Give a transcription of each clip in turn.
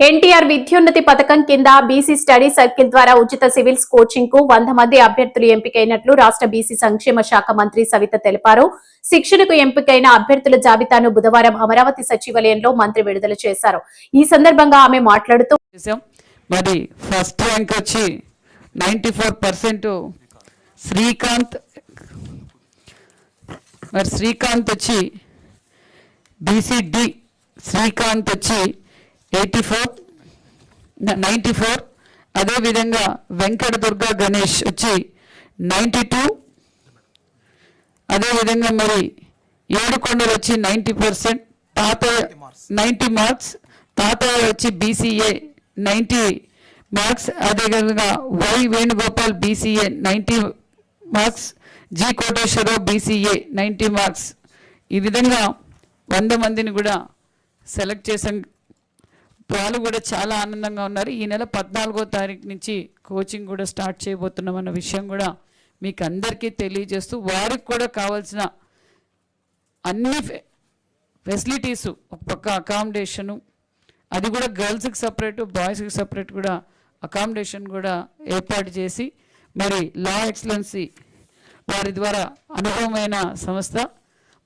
ఎన్టీఆర్ విద్యోన్నతి పథకం కింద BC study circle ద్వారా ఉచిత సివిల్స్ కోచింగ్కు వంద మంది అభ్యర్థులు ఎంపికైనట్లు రాష్ట్ర బీసీ సంక్షేమ శాఖ మంత్రి సవిత తెలిపారు. శిక్షణకు ఎంపికైన అభ్యర్థుల జాబితాను బుధవారం అమరావతి సచివాలయంలో మంత్రి విడుదల చేశారు. ఈ సందర్భంగా ఆమె మాట్లాడుతూ మరి ఫస్ట్ ర్యాంక్ వచ్చి నైంటీ ఫోర్ పర్సెంట్ శ్రీకాంత్ మరి శ్రీకాంత్ వచ్చి బీసీడి శ్రీకాంత్ వచ్చి ఎయిటీ ఫోర్ నైంటీ ఫోర్ అదేవిధంగా వెంకట దుర్గా గణేష్ వచ్చి నైంటీ టూ అదేవిధంగా మరి ఏడుకొండలు వచ్చి ninety percent Tatayya ninety marks Tatayya వచ్చి బీసీఏ నైంటీ మార్క్స్ అదేవిధంగా Y Venugopal BCA ninety marks G Koteswararao BCA ninety marks ఈ విధంగా వంద మందిని కూడా సెలెక్ట్ చేసాం వాళ్ళు కూడా చాలా ఆనందంగా ఉన్నారు. ఈ నెల పద్నాలుగో తారీఖు నుంచి కోచింగ్ కూడా స్టార్ట్ చేయబోతున్నాం అన్న విషయం కూడా మీకు అందరికీ తెలియజేస్తూ వారికి కూడా కావాల్సిన అన్ని ఫె- ఫెసిలిటీసు ఒక పక్క అకామిడేషను అది కూడా గర్ల్స్కి సపరేట్ బాయ్స్కి సపరేట్ కూడా అకామిడేషన్ కూడా ఏర్పాటు చేసి మరి లా ఎక్సలెన్సీ వారి ద్వారా అనుభవమైన సంస్థ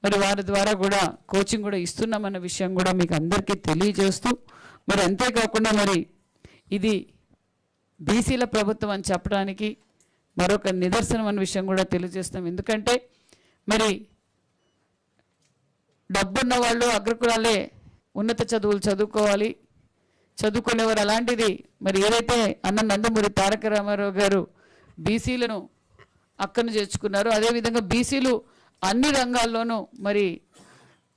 మరి వారి ద్వారా కూడా కోచింగ్ కూడా ఇస్తున్నామన్న విషయం కూడా మీకు అందరికీ తెలియజేస్తూ మరి అంతేకాకుండా మరి ఇది బీసీల ప్రభుత్వం అని చెప్పడానికి మరొక నిదర్శనం అనే విషయం కూడా తెలియజేస్తాం. ఎందుకంటే మరి డబ్బున్న వాళ్ళు అగ్రకులాలే ఉన్నత చదువులు చదువుకోవాలి. చదువుకునేవారు అలాంటిది మరి ఏదైతే అన్న నందమూరి తారక రామారావు గారు బీసీలను అక్కను చేర్చుకున్నారో అదేవిధంగా బీసీలు అన్ని రంగాల్లోనూ మరి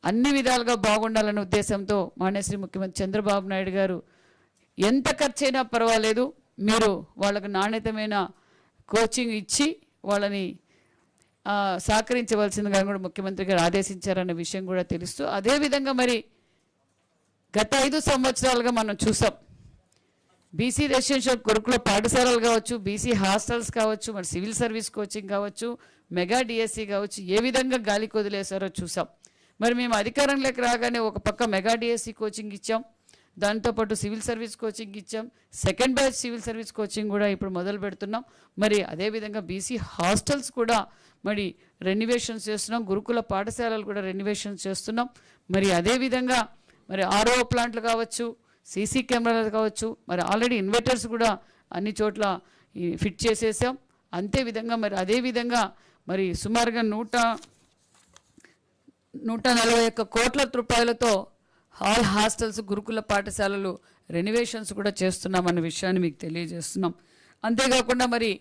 అన్ని విధాలుగా బాగుండాలనే ఉద్దేశంతో మాన్యశ్రీ ముఖ్యమంత్రి చంద్రబాబు నాయుడు గారు ఎంత ఖర్చైనా పర్వాలేదు. మీరు వాళ్ళకు నాణ్యతమైన కోచింగ్ ఇచ్చి వాళ్ళని సహకరించవలసిందిగా కూడా ముఖ్యమంత్రి గారు ఆదేశించారన్న విషయం కూడా తెలుస్తూ అదేవిధంగా మరి గత ఐదు సంవత్సరాలుగా మనం చూసాం. బీసీ రెసిడెన్షియల్ కొరుకుల పాఠశాలలు కావచ్చు బీసీ హాస్టల్స్ కావచ్చు మరి సివిల్ సర్వీస్ కోచింగ్ కావచ్చు మెగా డిఎస్సి కావచ్చు ఏ విధంగా గాలికి వదిలేశారో చూసాం. మరి మేము అధికారంలోకి రాగానే ఒక పక్క మెగా డిఎస్సి కోచింగ్ ఇచ్చాం. దాంతోపాటు సివిల్ సర్వీస్ కోచింగ్ ఇచ్చాం. Second batch civil service coaching కూడా ఇప్పుడు మొదలు పెడుతున్నాం. మరి అదేవిధంగా బీసీ హాస్టల్స్ కూడా మరి రెన్యువేషన్స్ చేస్తున్నాం. గురుకుల పాఠశాలలు కూడా రెన్యువేషన్స్ చేస్తున్నాం. మరి అదేవిధంగా మరి ఆర్ఓ ప్లాంట్లు కావచ్చు సీసీ కెమెరాలు కావచ్చు మరి ఆల్రెడీ ఇన్వర్టర్స్ కూడా అన్ని చోట్ల ఫిట్ చేసేసాం. అంతే విధంగా మరి అదే విధంగా మరి సుమారుగా నూట నూట నలభై ఒక్క కోట్ల రూపాయలతో హాల్ హాస్టల్స్ గురుకుల పాఠశాలలు రెనోవేషన్స్ కూడా చేస్తున్నామన్న విషయాన్ని మీకు తెలియజేస్తున్నాం. అంతేకాకుండా మరి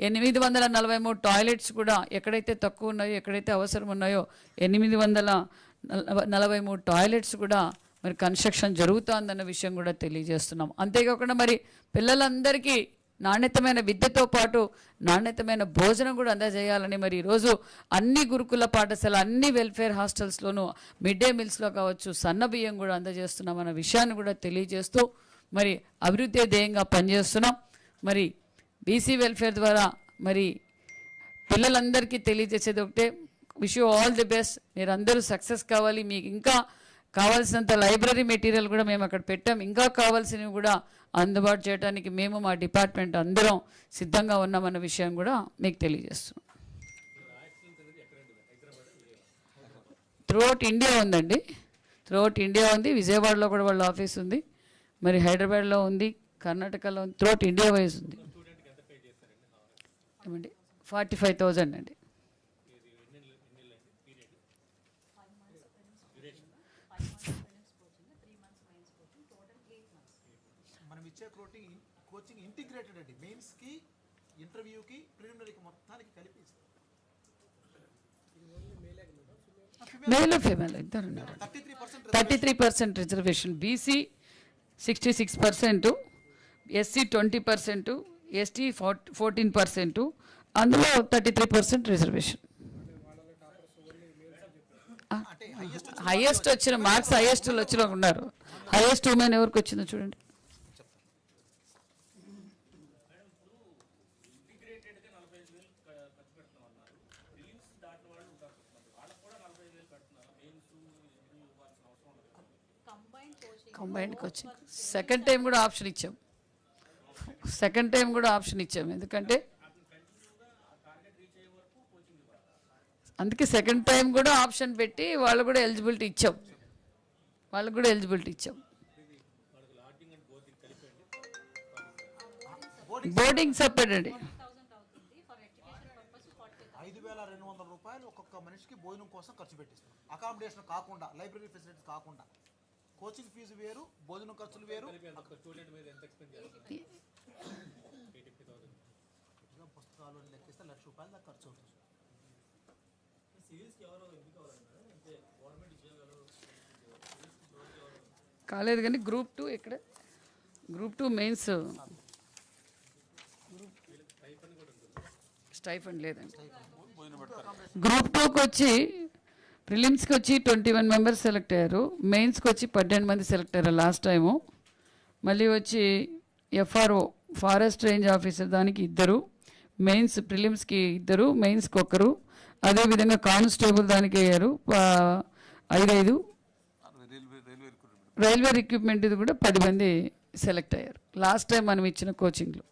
ఎనిమిది వందల నలభై మూడు టాయిలెట్స్ కూడా ఎక్కడైతే తక్కువ ఉన్నాయో ఎక్కడైతే అవసరం ఉన్నాయో ఎనిమిది వందల నలభై- నలభై మూడు టాయిలెట్స్ కూడా మరి కన్స్ట్రక్షన్ జరుగుతోందన్న విషయం కూడా తెలియజేస్తున్నాం. అంతేకాకుండా మరి పిల్లలందరికీ నాణ్యతమైన విద్యతో పాటు నాణ్యతమైన భోజనం కూడా అందజేయాలని మరి ఈరోజు అన్ని గురుకుల పాఠశాల అన్ని వెల్ఫేర్ హాస్టల్స్లోనూ మిడ్ డే మీల్స్లో కావచ్చు సన్న బియ్యం కూడా అందజేస్తున్నామన్న విషయాన్ని కూడా తెలియజేస్తూ మరి అభివృద్ధి ధ్యేయంగా పనిచేస్తున్నాం. మరి బీసీ వెల్ఫేర్ ద్వారా మరి పిల్లలందరికీ తెలియజేసేది ఒకటే. Wish you all the best మీరు సక్సెస్ కావాలి. మీకు ఇంకా కావాల్సినంత లైబ్రరీ మెటీరియల్ కూడా మేము అక్కడ పెట్టాం. ఇంకా కావాల్సినవి కూడా అందుబాటు చేయడానికి మేము మా డిపార్ట్మెంట్ అందరం సిద్ధంగా ఉన్నామన్న విషయం కూడా మీకు తెలియజేస్తున్నాం. త్రూఅవుట్ ఇండియా ఉందండి. త్రూఅవుట్ ఇండియా ఉంది. విజయవాడలో కూడా వాళ్ళ ఆఫీస్ ఉంది. మరి హైదరాబాద్లో ఉంది. కర్ణాటకలో ఉంది. త్రూఅవుట్ ఇండియా వైజ్ ఉంది. ఏమండి? ఫార్టీ ఫైవ్ థౌజండ్ అండి. ఇచ్చే కోచింగ్ కోచింగ్ ఇంటిగ్రేటెడ్ అండి. మెయిన్స్కి ఇంటర్వ్యూకి ప్రిలిమినరీకి మొత్తానికి కలిపి మేల్ ఫీమేల్ ఇద్దరు ఉన్నారు. Thirty three percent reservation BC sixty six percent SC twenty percent ST fourteen percent అందులో thirty three percent reservation highest వచ్చిన మార్క్స్ హైయెస్ట్ వచ్చిన ఉన్నారు. హైయెస్ట్ ఉమెన్ ఎవరికి వచ్చిందో చూడండి. కంబైన్డ్ కోచింగ్ సెకండ్ టైం కూడా ఆప్షన్ ఇచ్చాం. సెకండ్ టైం కూడా ఆప్షన్ ఇచ్చాం. ఎందుకంటే అందుకే సెకండ్ టైం కూడా ఆప్షన్ పెట్టి వాళ్ళు కూడా ఎలిజిబిలిటీ ఇచ్చాం. వాళ్ళకు కూడా ఎలిజిబిలిటీ ఇచ్చాం. బోర్డింగ్ సపరేట్ అండి ఐదు వేల రెండు వందల రూపాయలు ఒక్కొక్క మనిషికి భోజనం కోసం ఖర్చు పెట్టిస్తాం. అకామిడేషన్ కాకుండా లైబ్రరీ ఫెసిలిటీస్ కాకుండా. కోచింగ్ ఫీజు వేరు భోజనం ఖర్చులు వేరు. పుస్తకాలు లెక్కిస్తే లక్ష రూపాయలు దాకా ఖర్చు అవుతుంది. కాలేదు కానీ గ్రూప్ టూ ఇక్కడ గ్రూప్ టూ మెయిన్స్. స్టైఫండ్ లేదండి. గ్రూప్ టూకి వచ్చి ప్రిలిమ్స్కి వచ్చి ట్వంటీ వన్ మెంబర్స్ సెలెక్ట్ అయ్యారు. మెయిన్స్కి వచ్చి పన్నెండు మంది సెలెక్ట్ అయ్యారు లాస్ట్ టైము మళ్ళీ వచ్చి ఎఫ్ఆర్ఓ ఫారెస్ట్ రేంజ్ ఆఫీసర్ దానికి ఇద్దరు. మెయిన్స్ ప్రిలిమ్స్కి ఇద్దరు మెయిన్స్కి ఒకరు అదేవిధంగా కానిస్టేబుల్ దానికి అయ్యారు. ఐదైదు. రైల్వే రిక్రూట్మెంట్ ఇది కూడా పది మంది సెలెక్ట్ అయ్యారు. లాస్ట్ టైం మనం ఇచ్చిన కోచింగ్లో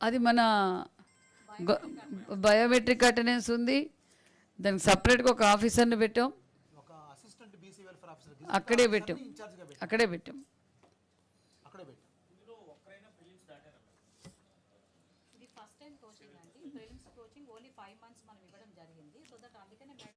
అది మన బయోమెట్రిక్ అటెండెన్స్ ఉంది. దానికి సపరేట్గా ఒక ఆఫీసర్ని పెట్టాం. అక్కడే పెట్టాం. అక్కడే పెట్టాం. ఫస్ట్ టైం కోచింగ్ అండి. Prelims coaching only five months మనం ఇవ్వడం జరిగింది. సో దట్ అందుకనే